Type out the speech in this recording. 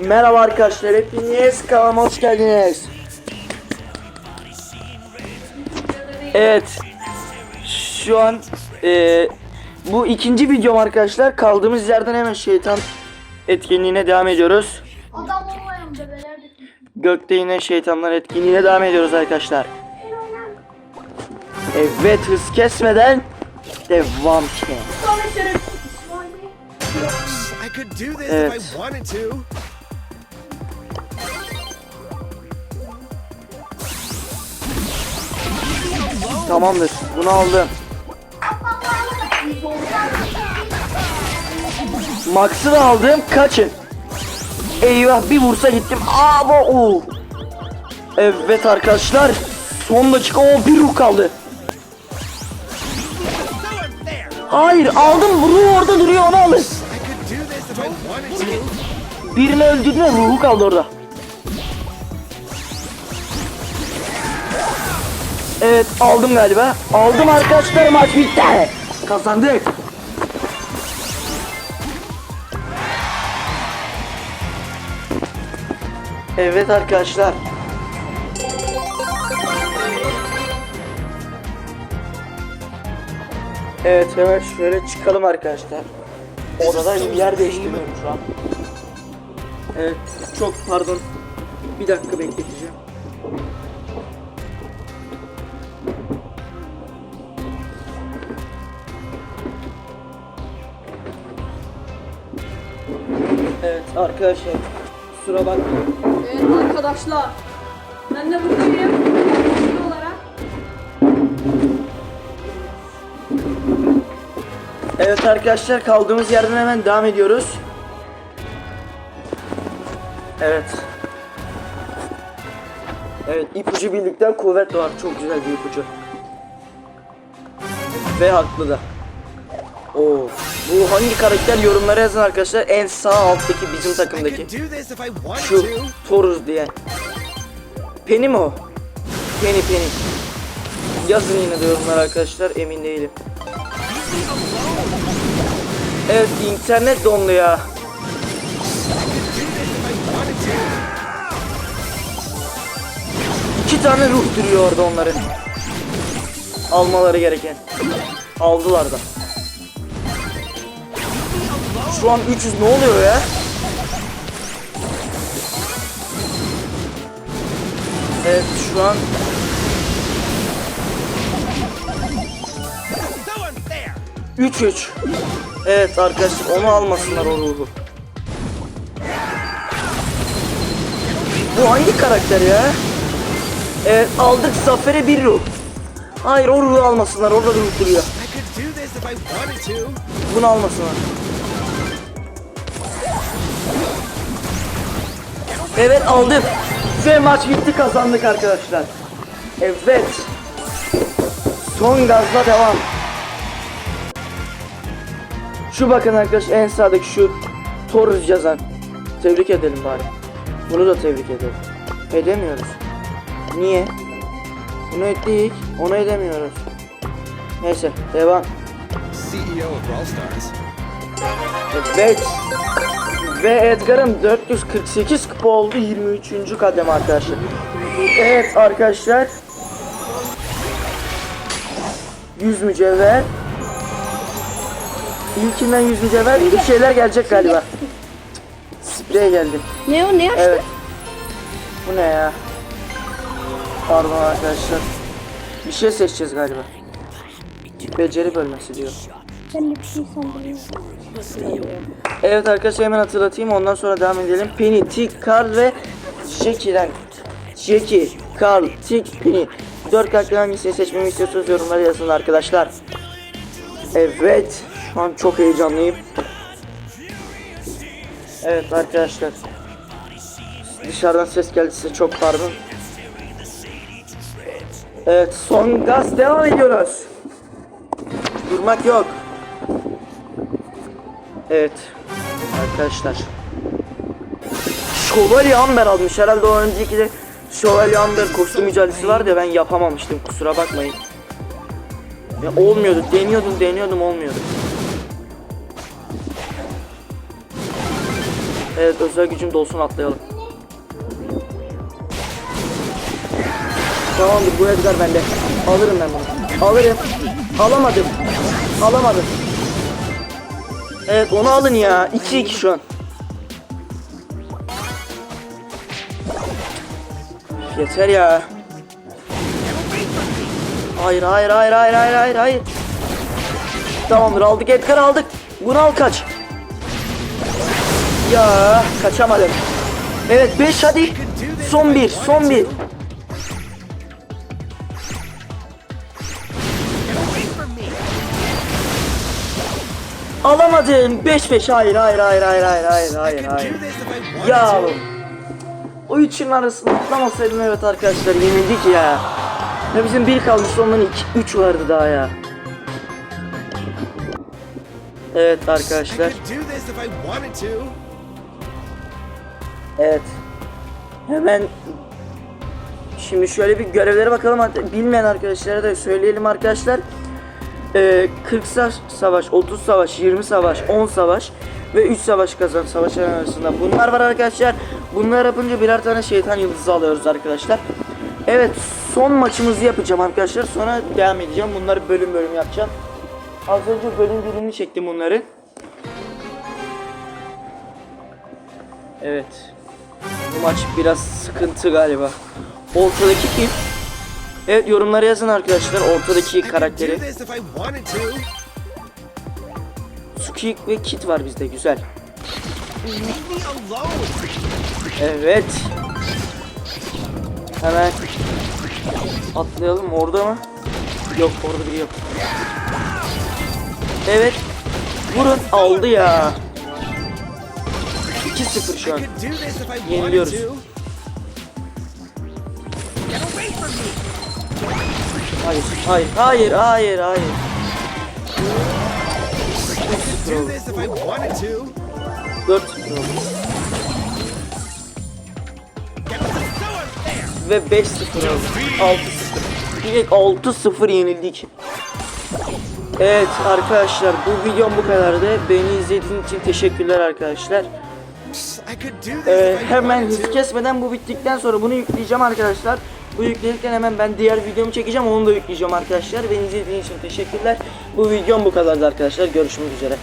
Merhaba arkadaşlar hepiniz kanalıma hoş geldiniz. Evet. Şu an e, bu ikinci videom arkadaşlar. Kaldığımız yerden hemen şeytan etkinliğine devam ediyoruz. Gökte yine şeytanlar etkinliğine devam ediyoruz arkadaşlar. Evet hız kesmeden devam ki. Evet. Tamamdır. Bunu aldım. Max'ı da aldım. Kaçın. Eyvah bir vursa gittim. Aa bu. Evet arkadaşlar. Son dakika o bir ruh kaldı. Hayır aldım. Ruh orada duruyor onu to. Birini öldürdüler ruhu kaldı orada. Evet aldım galiba. Aldım arkadaşlar maç bitti. Kazandık. Evet arkadaşlar. Evet hemen şöyle çıkalım arkadaşlar. Odada yer değiştirmiyorum şu an. Evet, çok pardon. Bir dakika bekleteceğim. Evet arkadaşlar, kusura bakmayın. Evet arkadaşlar. Ben de buradayım. Yardımcı olarak. Evet arkadaşlar, kaldığımız yerden hemen devam ediyoruz. Evet. Evet, ipucu birlikten kuvvet doğar. Çok güzel bir ipucu. Ve haklı da. Oo. Bu hangi karakter yorumlara yazın arkadaşlar. En sağ alttaki bizim takımdaki. Şu to. Toruz diye. Penny mi o? Penny Penny. Yazın yine de yorumlar arkadaşlar emin değilim. Evet internet dondu ya. İki tane ruh duruyor orada onların. Almaları gereken. Aldılar da. Şu an 300 ne oluyor ya? Evet şu an unfair. 3-3. Evet arkadaşlar onu almasınlar o ruhu. Bu hangi karakter ya? Evet aldık Zafer'e bir ruh. Hayır o ruhu almasınlar orada ruh duruyor. Bunu almasınlar. Evet aldım. Ve maç bitti kazandık arkadaşlar. Evet. Son gazla devam. Şu bakın arkadaşlar en sağdaki şu Torus yazan. Tebrik edelim bari. Bunu da tebrik edelim. Edemiyoruz. Niye? Bunu ettik. Onu edemiyoruz. Neyse devam. CEO of Brawl Stars. Evet. Ve Edgar'ın 448 kupa oldu 23. kadem arkadaşlar. Evet arkadaşlar. 100 mücevher. İlkinden 100 mücevher. Bir şeyler gelecek galiba. Sprey geldi. Ne o ne açtı? Evet. Bu ne ya? Pardon arkadaşlar. Bir şey seçeceğiz galiba. Beceri bölmesi diyor. Ben de bir şey sandım. Evet arkadaşlar hemen hatırlatayım ondan sonra devam edelim. Penny, Tick, Carl ve Jackie'den. Jackie, Carl, Tick, Penny. Dört karakter hangisini seçmemi istiyorsanız yorumlara yazın arkadaşlar. Evet. Şu an çok heyecanlıyım. Evet arkadaşlar. Dışarıdan ses geldi size çok pardon. Evet son gaz devam ediyoruz. Durmak yok. Evet. Arkadaşlar. Şövalye Amber almış. Herhalde o önceki de Şövalye Amber kostüm mücadelesi vardı ya ben yapamamıştım. Kusura bakmayın. Ya olmuyordu. Deniyordum deniyordum olmuyordu. Evet özel gücüm dolsun atlayalım. Tamamdır bu Edgar bende. Alırım ben bunu. Alırım. Alamadım. Alamadım. Evet onu alın ya. 2-2 şu an. Yeter ya. Hayır hayır hayır hayır hayır hayır hayır. Tamamdır aldık Edgar aldık. Bunu al kaç. Ya kaçamadım. Evet 5 hadi. Son bir son bir. Alamadın. 5 5 hayır hayır hayır hayır hayır hayır hayır Ya o üçün arasında atlamasaydım evet arkadaşlar yenildik ya. Ya bizim bir kalmıştı onların iki, üç vardı daha ya. Evet arkadaşlar. Evet. Hemen Şimdi şöyle bir görevlere bakalım. Bilmeyen arkadaşlara da söyleyelim arkadaşlar. Ee, 40 sa- savaş, 30 savaş, 20 savaş, 10 savaş ve 3 savaş kazan savaşlar arasında. Bunlar var arkadaşlar. Bunlar yapınca birer tane şeytan yıldızı alıyoruz arkadaşlar. Evet son maçımızı yapacağım arkadaşlar. Sonra devam edeceğim. Bunları bölüm bölüm yapacağım. Az önce bölüm birini çektim bunları. Evet. Bu maç biraz sıkıntı galiba. Ortadaki kim? Evet yorumlara yazın arkadaşlar ortadaki karakteri. Suki ve Kit var bizde güzel. Evet. Hemen atlayalım orada mı? Yok orada biri yok. Evet. Vurun aldı ya. 2-0 şu an. Yeniliyoruz. Hayır, hayır, hayır, hayır, hayır. I could do this if I wanted to. 4 0 oldu. Get so unfair. Ve 5 0 oldu. 6 0. Direkt 6 0 yenildik. Evet arkadaşlar bu videom bu kadardı. Beni izlediğiniz için teşekkürler arkadaşlar. Ee, hemen hız kesmeden bu bittikten sonra bunu yükleyeceğim arkadaşlar. Bu yükledikten hemen ben diğer videomu çekeceğim onu da yükleyeceğim arkadaşlar. Beni izlediğiniz için teşekkürler. Bu videom bu kadardı arkadaşlar. Görüşmek üzere.